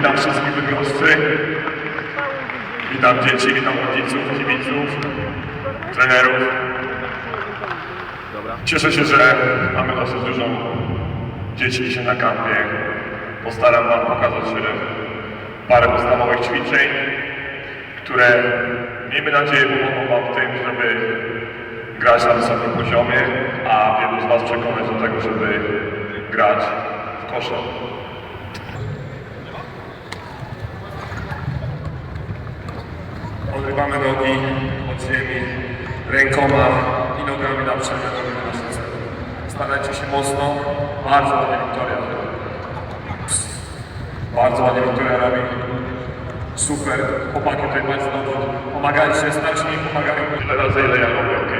witam wszystkich bydgoscy. Witam dzieci, witam rodziców, kibiców, trenerów. Cieszę się, że mamy dosyć dużo dzieci dzisiaj na kampie. Postaram Wam pokazać e, parę podstawowych ćwiczeń, które miejmy nadzieję pomogą Wam w tym, żeby grać na wysokim poziomie, a wielu z Was przekonać do tego, żeby grać w kosze. Odrywamy nogi od ziemi, rękoma i nogami na przemian robimy nasze. Starajcie się mocno. Bardzo ładnie Wiktoria. Bardzo ładnie Wiktoria robi. Super. Chłopaki tutaj bardzo. Pomagajcie, starsi mi pomagają. Tyle razy, ile ja robię, ok?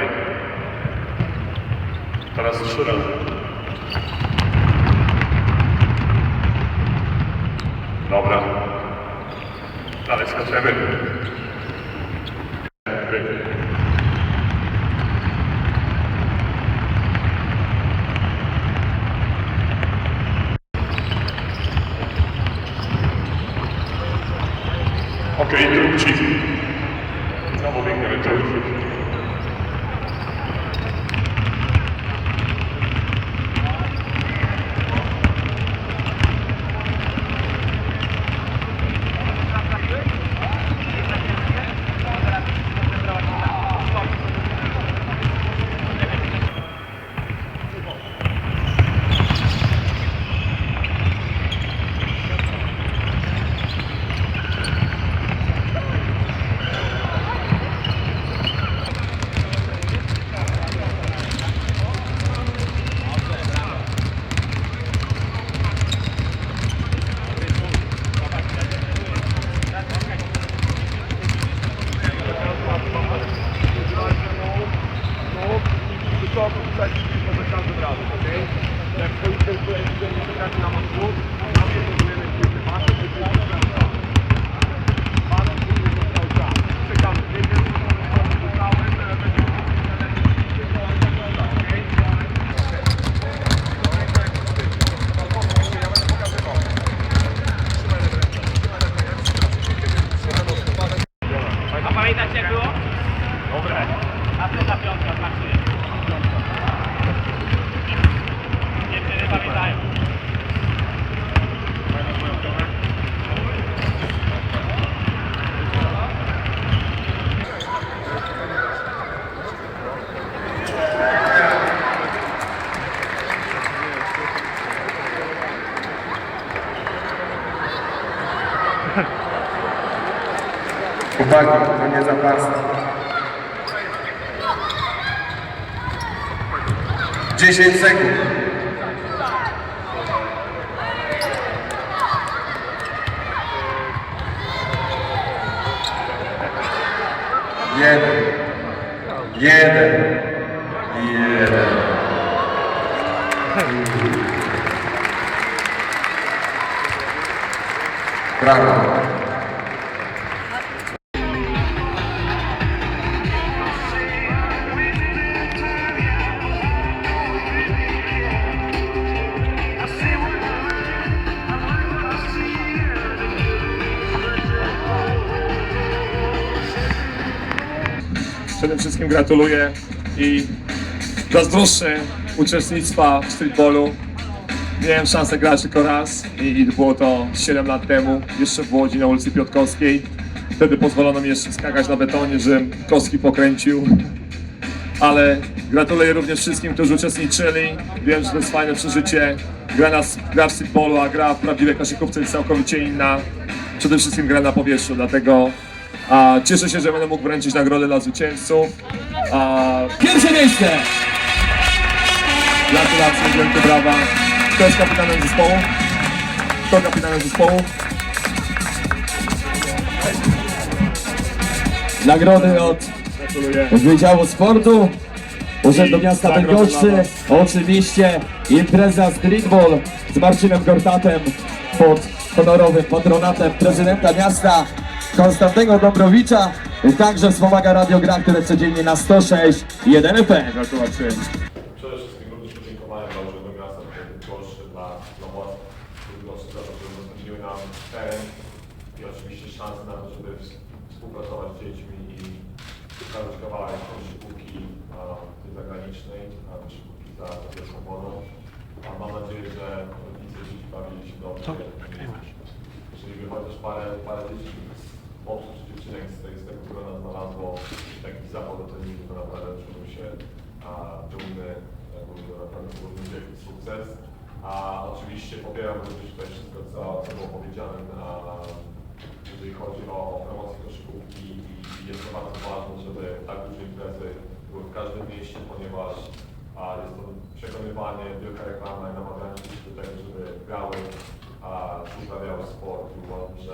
Teraz trzy razy. Dobra. Dalej skaczemy. Okej, okay, drugi. Znowu biegniemy tu. A pamiętacie jak było? Dobre. A ty ta piątka pracuje. Pamiętają. Chłopaki, to nie zapasy. 10 sekund. Jeden. Jeden. Jeden. Brawo. Przede wszystkim gratuluję i zazdroszczę uczestnictwa w streetballu. Miałem szansę grać tylko raz i było to 7 lat temu, jeszcze w Łodzi na ulicy Piotkowskiej. Wtedy pozwolono mi jeszcze skakać na betonie, żebym kostki pokręcił. Ale gratuluję również wszystkim, którzy uczestniczyli. Wiem, że to jest fajne przeżycie. Gra, na, gra w streetballu, a gra w prawdziwej koszykówce jest całkowicie inna. Przede wszystkim gra na powierzchni, dlatego a, cieszę się, że będę mógł wręczyć nagrodę dla zwycięzców. A, Pierwsze miejsce! Gratulacje, wielkie brawa. Kto jest kapitanem zespołu? Kto kapitanem zespołu? Nagrody od Gratuluję. Wydziału Sportu Urzędu Miasta Bydgoszczy. dla was. Oczywiście impreza Streetball z Marcinem Gortatem pod honorowym patronatem prezydenta miasta Konstantego Dąbrowicza. Także wspomaga Radiograf, które codziennie na 106 i 1 FM. Gratulacje. Przede wszystkim również podziękowania dla Urzędu Miasta Bydgoszczy, dla, dla władz proszę za to, że udostępniły nam teren i oczywiście szansę na to, żeby współpracować z dziećmi i pokazać kawałek koszykówki zagranicznej, a koszykówki za wielką wodą. A mam nadzieję, że rodzice dzieci bawili się dobrze. Jeżeli by chociaż parę, parę dzieci chłopców czy dziewczynek z, tej, z tego grona znalazło taki zapał do treningu, to naprawdę czułbym się a, dumny, to naprawdę byłby wielki sukces. A oczywiście popieram również tutaj wszystko, co, co było powiedziane na, jeżeli chodzi o promocję koszykówki i jest to bardzo ważne, żeby tak duże imprezy były w każdym mieście, ponieważ a, jest to przekonywanie, wielka reklama i namawianie dzieci do tego, żeby grały, a uprawiały sport i uważam, że